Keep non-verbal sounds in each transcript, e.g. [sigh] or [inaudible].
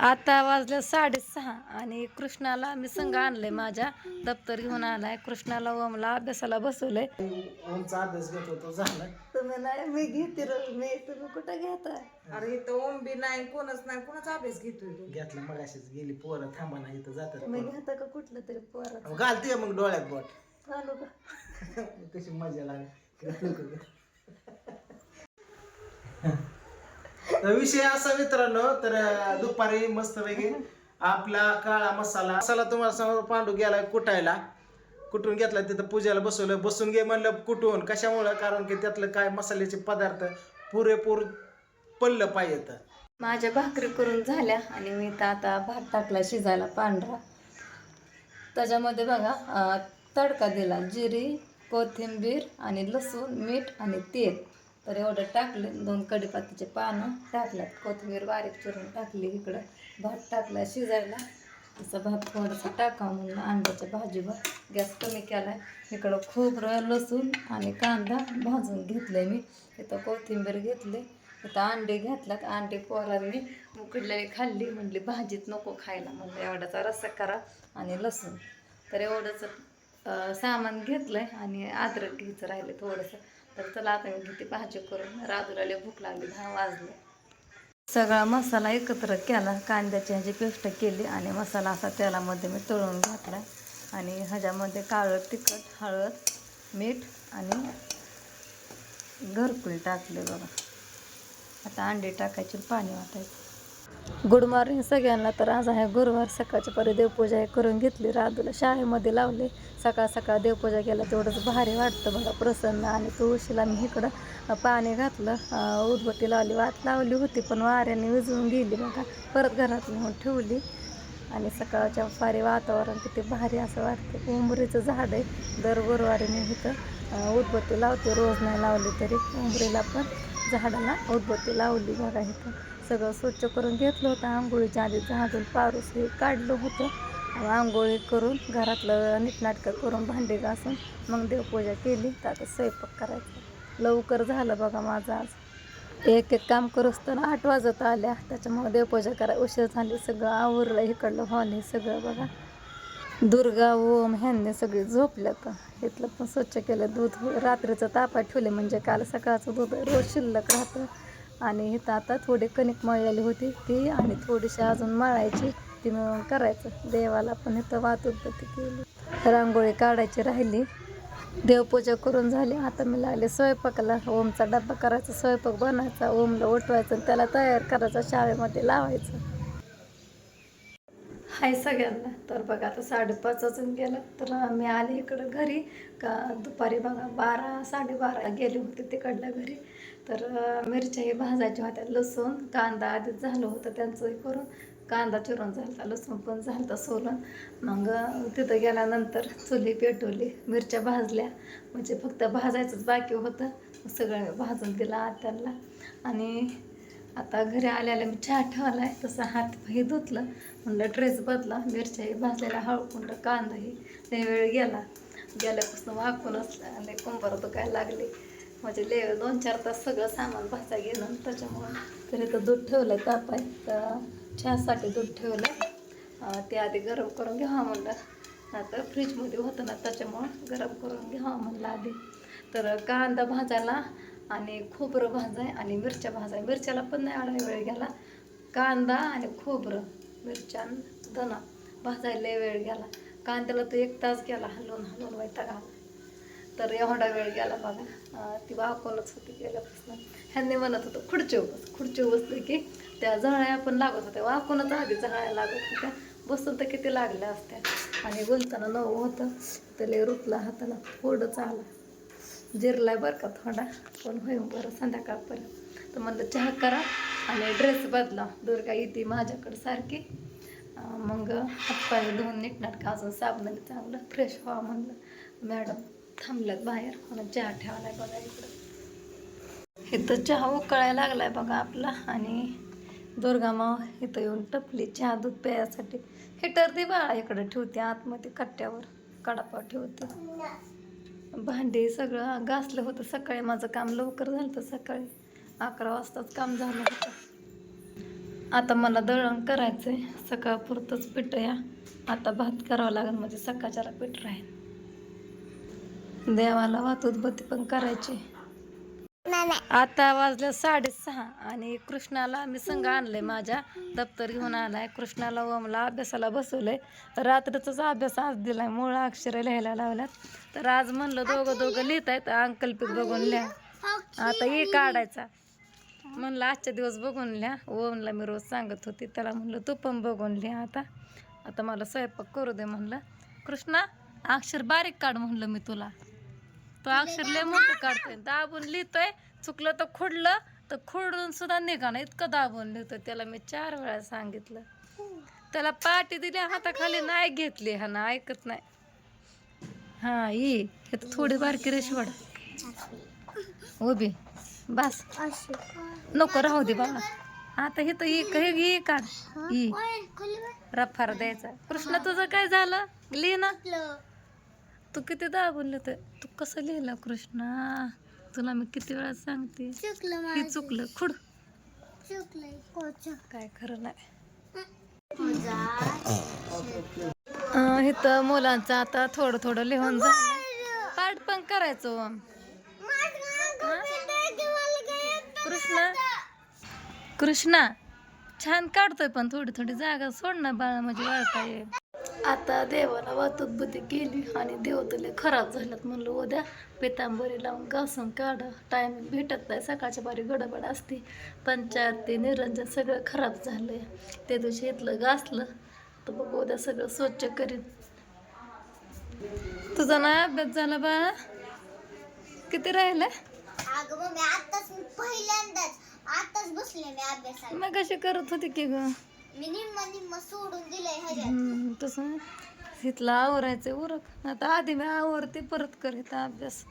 आता वाजलं साडेसहा आणि कृष्णाला मी संघ आणलंय माझ्या दप्तर घेऊन आलाय. कृष्णाला ओमला अभ्यासाला बसवलंय. ओमचा अभ्यास घेत होतो झाला. तुम्ही नाही मी घेते रे, मी तुम्ही कुठं घेताय? अरे इथं ओम बी नाही कोणच नाही कोणाचा अभ्यास घेतोय तू? घेतला मगाशीच गेली पोरं थांबा ना इथं जातात मी घेता का कुठलं तरी पोरात अहो, घालते मग डोळ्यात बोट. चालू का? [laughs] कशी मजा लागली. तर विषय असा मित्रांनो तर दुपारी मस्त पैकी आपला काळा मसाला मसाला तुम्हाला समोर पांडू गेला कुटायला. कुटून घेतला तिथं पूजेला बसवलं. बसून घे म्हणलं कुटून कशामुळं? कारण की त्यातलं काय मसाल्याचे पदार्थ पुरेपूर पडलं पाहिजे माझ्या भाकरी करून झाल्या आणि मी तर आता भात टाकला शिजायला पांढरा. त्याच्यामध्ये बघा तडका दिला जिरी कोथिंबीर आणि लसूण मीठ आणि तेल. तर एवढं टाकलं. दोन कडीपातीचे पानं टाकल्यात. कोथिंबीर बारीक चिरून टाकली इकडं. भात टाकला शिजायला. तसं भात थोडंसं टाका म्हणून अंड्याच्या भाजीवर. गॅस कमी केला आहे इकडं खोबरं लसूण आणि कांदा भाजून घेतले मी. इथं कोथिंबीर घेतले. इथं अंडे घेतल्यात. अंडे पोरांनी उकडलेली खाल्ली. म्हणली भाजीत नको खायला. म्हणलं एवढाचा रस्सा करा आणि लसूण. तर एवढंच सामान घेतलं आहे आणि अद्रक घ्यायचं राहिलं थोडंसं. तर चला आता मी घेते भाजी करून राजूला लय भूक लागली दहा वाजले. सगळा मसाला एकत्र केला कांद्याची ह्याची पेस्ट केली आणि मसाला असा तेलामध्ये मी तळून घातला. आणि ह्याच्यामध्ये काळं तिखट हळद मीठ आणि घरकुल टाकले बघा. आता अंडे टाकायचे पाणी वाटायचं. गुड मॉर्निंग सगळ्यांना. तर आज आहे गुरुवार सकाळच्या परी देवपूजा हे करून घेतली. राधूला शाळेमध्ये लावले. सकाळ सकाळ देवपूजा केला तेवढंच भारी वाटतं बघा. प्रसन्न आणि तुळशीला मी इकडं पाणी घातलं. उदबत्ती लावली वात लावली होती पण वाऱ्याने विजून गेली बघा. परत घरात नेऊन ठेवली. आणि सकाळच्या फारी वातावरण किती भारी असं वाटतं. उंबरीचं झाड आहे. दर गुरुवारी मी इथं उदबत्ती लावते. रोज नाही लावली तरी उंबरीला पण झाडाला उदबत्ती लावली बघा इथं. सगळं स्वच्छ करून घेतलं होतं. आंघोळीच्या आधी झाडून पारूस हे काढलं होतं. आंघोळी करून घरातलं नीटनाटकं करून भांडी घासून मग देवपूजा केली. तर आता स्वयंपाक करायचा. लवकर झालं बघा माझं आज. एक एक काम करूस तर आठ वाजत आल्या. त्याच्यामुळे देवपूजा करायला उशीर झाली. सगळं आवरलं इकडलं हॉल हे सगळं बघा. दुर्गा ओम ह्यांनी सगळी झोपल्या का इथलं पण स्वच्छ केलं दूध. रात्रीचं तापात ठेवले म्हणजे काल सकाळचं दूध रोज शिल्लक राहतं. आणि इथं आता थोडी कणिक मळलेली होती ती आणि थोडीशी अजून मळायची. ती मिळून करायचं. देवाला पण इथं वाहतूक केली. रांगोळी काढायची राहिली. देवपूजा करून झाली. आता मी लागले स्वयंपाकाला. ओमचा डब्बा करायचा स्वयंपाक बनायचा ओमला उठवायचं त्याला तयार करायचं शाळेमध्ये लावायचं. हाय सगळ्यांना. तर बघा आता साडेपाच वाजून गेलं. तर मी आले इकडं घरी. का दुपारी बघा बारा साडेबारा गेले होते तिकडल्या घरी. तर मिरच्याही भाजायच्या होत्या. लसूण कांदा आधीच झालं होतं त्यांचंही करून कांदा चिरून झाला लसूण पण झालं सोलून. मग तिथं गेल्यानंतर चुली पेटवली मिरच्या भाजल्या. म्हणजे फक्त भाजायचंच बाकी होतं. सगळं भाजून दिला आत्याला आणि आता घरी आल्याला मी चहा ठेवला आहे तसं हात हे धुतलं. म्हणलं ड्रेस बदला. मिरच्याही भाजलेला हळकुंड कांदाही ते वेळ गेला. गेल्यापासून वाकूनच लय कुंभार दुखायला लागले. म्हणजे ले दोन चार तास सगळं सामान भाजा गेलं त्याच्यामुळं तरी तर दूध ठेवलं तापाय. तर चहासाठी दूध ठेवलं ते आधी गरम करून घ्यावं म्हणलं. आता फ्रीजमध्ये होतं ना त्याच्यामुळं गरम करून घ्यावं म्हणलं आधी. तर कांदा भाजायला आणि खोबरं भाजाय आणि मिरच्या भाजाय. मिरच्याला पण नाही आडा वेळ गेला. कांदा आणि खोबरं मिरच्या धना भाजायला लय वेळ गेला. कांद्याला तो एक तास गेला हलवून हलवून वैताग आला. तर एवढा वेळ गेला बघा ती वाकूनच होती गेल्यापासून ह्यांनी म्हणत होतं खुर्चीवर बस खुर्चीवर बसली की त्या जळ्या पण लागत होत्या. वाकूनच आधी जळ्या लागत होत्या. बसून तर किती लागल्या असत्या. आणि बोलताना नऊ होतं. तर लय रुतला हाताला फोडच आला जिरलाय बरं का थोडा. पण होईल बरं संध्याकाळपर्यंत. तर म्हणलं चहा करा आणि ड्रेस बदला. दुर्गा येते माझ्याकडे सारखी. मग हातपाय धुवून नीटनाटका अजून साबणाने चांगलं फ्रेश व्हा म्हणलं. मॅडम थांबल्यात बाहेर. मला चहा ठेवलाय बघा इकडं. इथं चहा उकळायला लागलाय बघा आपला आणि दुर्गा माव इथं येऊन टपली चहा दूध प्यायसाठी. हिटर दे बाळा इकडं ठेवते आतमध्ये कट्ट्यावर कडापाव ठेवते. भांडे सगळं घासलं होतं सकाळी माझं काम लवकर झालं होतं सकाळी. अकरा वाजताच काम झालं होतं. आता मला दळण करायचं आहे सकाळपुरतंच पीठ या. आता भात करावं लागेल म्हणजे सकाळच्याला पीठ राहील. देवाला वाहतूक बत्ती पण करायची. आता वाजल्या साडेसहा आणि कृष्णाला आम्ही संघ आणलंय माझ्या दप्तर घेऊन आलाय. कृष्णाला ओमला अभ्यासाला बसवलंय. रात्रीचाच अभ्यास आज दिलाय. मूळ अक्षर लिहायला लावल्यात. तर आज म्हणलं दोघं दोघं लिहित आहेत अंकल्पित बघून लिहा. आता ये काढायचा. म्हणलं आजच्या दिवस बघून लिहा. ओमला मी रोज सांगत होती. त्याला म्हणलं तू पण बघून लिहा आता. आता मला स्वयंपाक करू दे म्हणलं. कृष्णा अक्षर बारीक काढ म्हणलं मी तुला. तो अक्षर लय मोठं काढतोय. दाबून लिहितोय. चुकलं तर खुडलं तर खुडून सुद्धा निघा ना. इतकं दाबून लिहितोय त्याला मी चार वेळा सांगितलं. त्याला पाठी दिली हाताखाली नाही घेतली. हा ना ऐकत नाही. हा ये. हे तर थोडी बारकी रेशवड उभी. बस. नको राहू दे बाबा आता हे तर एक हे घे काढ. ई रफार द्यायचा. कृष्ण तुझं काय झालं? लिह ना. तू किती दाबून लिहितोय तू कसं लिहिलं कृष्णा? तुला मी किती वेळा सांगते? हे चुकलं. खुड. काय खरं नाही. इथं मुलांचं आता थोडं थोडं लिहून झालं. पाठ पण करायचं. हो. कृष्णा? कृष्णा छान काढतोय पण थोडी थोडी जागा सोड ना बाळा म्हणजे वाळता ये आता देवाला वाहतूक बुद्धी गेली आणि देव तुले खराब झाल्यात म्हणलं उद्या पितांबरी लावून घासून काढा. टायमिंग भेटत नाही सकाळच्या बारी गडबड असते. पंचायत ते निरंजन सगळं खराब झालंय. त्या दिवशी इथलं घासलं तर बघ उद्या सगळं स्वच्छ करीन तुझा नाही अभ्यास झाला बाळा किती राहिलं मग कशी करत होती की ग? मी निम्म निम्म सोडून दिलंय ह्याच्यात. हम्म, तसं इथलं आवरायचं उरक. आता आधी मी आवरते परत करीत अभ्यास.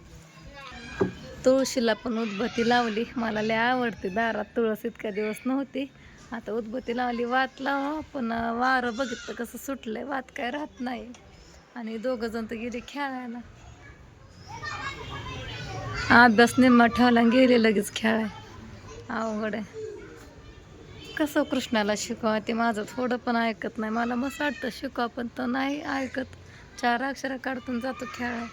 तुळशीला पण उदबत्ती लावली. मला लय आवडते दारात तुळस इतक्या दिवस नव्हती. आता उदबत्ती लावली वात लावा पण वारं बघितलं कसं सुटलंय. वात काय राहत नाही. आणि दोघं जण तर गेले खेळायला. अभ्यास निम्मा ठेवला आणि गेले लगेच खेळाय अवघड आहे. कसं कृष्णाला शिकवा ते माझं थोडं पण ऐकत नाही. मला मस्त वाटतं शिकवा पण तो नाही ऐकत. चार अक्षर काढतून जातो खेळा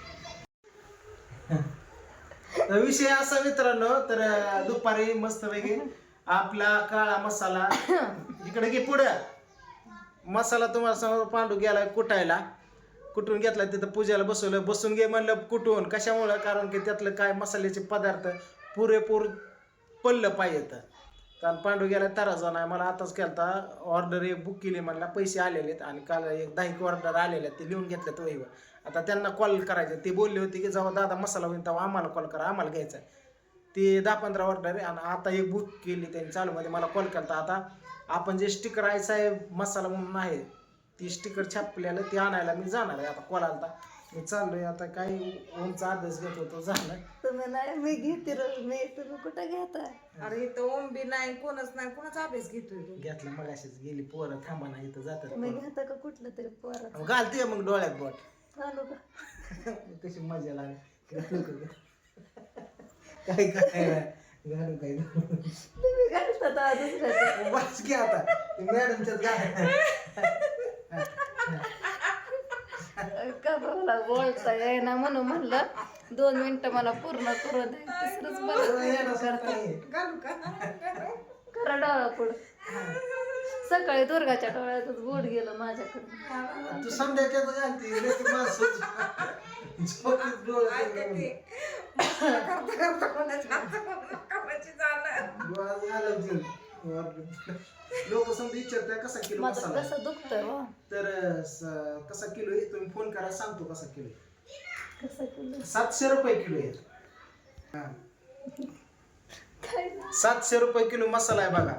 तर विषय असा मित्रांनो तर दुपारी मस्त पैकी आपला काळा मसाला इकडे घे पुढे. मसाला तुम्हाला समोर पांडू गेला कुटायला. कुटून घेतला तिथं पूजेला बसवलं. बसून घे म्हणलं कुटून. कशामुळं? कारण की त्यातलं काय मसाल्याचे पदार्थ पुरेपूर पडलं पाहिजेत कारण पांडू गेला तराजा नाही मला आताच केलता ऑर्डर एक बुक केली म्हणला पैसे आलेले आहेत. आणि काल एक दहा एक ऑर्डर आलेले आहेत. ते लिहून घेतल्यात वहीवर. आता त्यांना कॉल करायचे. ते बोलले होते की जेव्हा दादा मसाला होईल तेव्हा आम्हाला कॉल करा. आम्हाला घ्यायचा आहे. ते दहा पंधरा ऑर्डर आहे. आणि आता एक बुक केली त्यांनी चालूमध्ये मला कॉल केला आता आपण जे स्टिकर आहे साहेब मसाला म्हणून आहे ती स्टिकर छापलेलं ते आणायला मी जाणार आहे. आता कॉल आलता. मी चाललोय आता काय ओमचा अभ्यास घेत होतो झालं. तुम्ही नाही मी घेते रे, मी तुम्ही कुठं घेता? अरे इथं ओम बी नाही कोणच नाही कोणाचा अभ्यास घेतोय तू? घेतलं मग अशीच गेली पोरं थांबा ना इथं जातात पोरं. घेता का कुठलं तरी पोरात अहो, घालते मग डोळ्यात बोट. चालू का? कशी मजा लागली. घालू का? काय काय नाही. घालू काय? घालू. तुम्ही घालता तर दुसऱ्याचं. बस की आता. मॅडमच्यात घाल का मला बोलता येईना म्हणून म्हणलं दोन मिनिटं मला पूर्ण करू दे तिसरंच बरं करा डोळा पुढं. सकाळी दुर्गाच्या डोळ्यातच बोट गेलं माझ्याकडून. तू घालते माणसं झोपेत डोळे मसाला करता करता कोणाच्या कामाची झालं. लोक समजा कसा किलो माझं मसाला आहे? कसं दुखतंय हो. तर स- कसा किलो आहे? तुम्ही फोन करा सांगतो कसा किलो आहे. कसं केलं सातशे रुपये किलो आहे. काय सातशे रुपये किलो मसाला आहे बघा.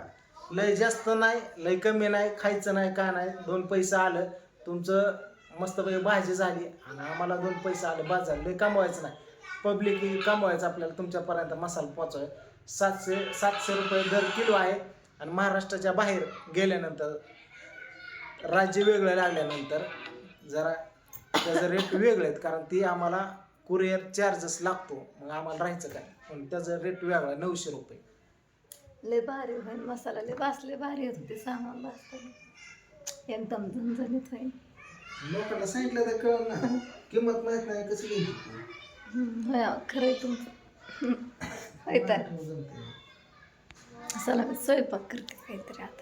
लय जास्त नाही लय कमी नाही खायचं नाही काय नाही दोन पैसे आलं तुमचं मस्तपैकी भाजी झाली आणि आम्हाला दोन पैसे आले झाले. लय कमवायचं नाही. पब्लिक कमवायचं आपल्याला तुमच्यापर्यंत मसाला पोचवाय सातशे सातशे रुपये दर किलो आहे आणि महाराष्ट्राच्या बाहेर गेल्यानंतर राज्य वेगळं लागल्यानंतर जरा त्याचं रेट वेगळे आहेत कारण ती आम्हाला कुरिअर चार्जेस लागतो मग आम्हाला राहायचं काय? पण त्याचं रेट वेगळा नऊशे रुपये. लय भारी होईल मसाला लय बासले भारी होत होते सामान बासताना एकदम झणझणीत होईल लोकांना सांगितलं तर कळ ना किंमत माहीत नाही कसं होय, खरं आहे तुमचं. होय तर. चला मी स्वयंपाक करते काहीतरी आता.